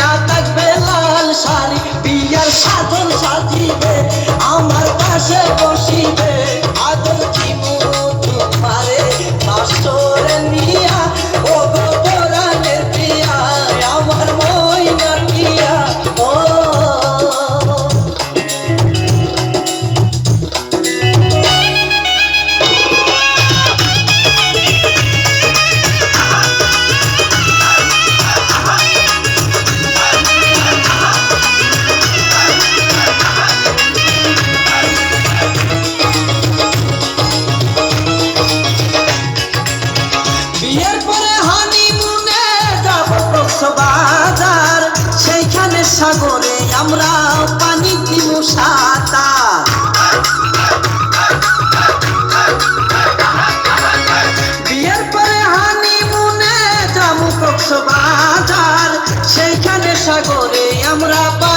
dünya takma সেইখানে করে আমরা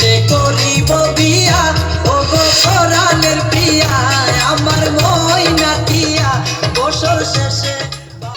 se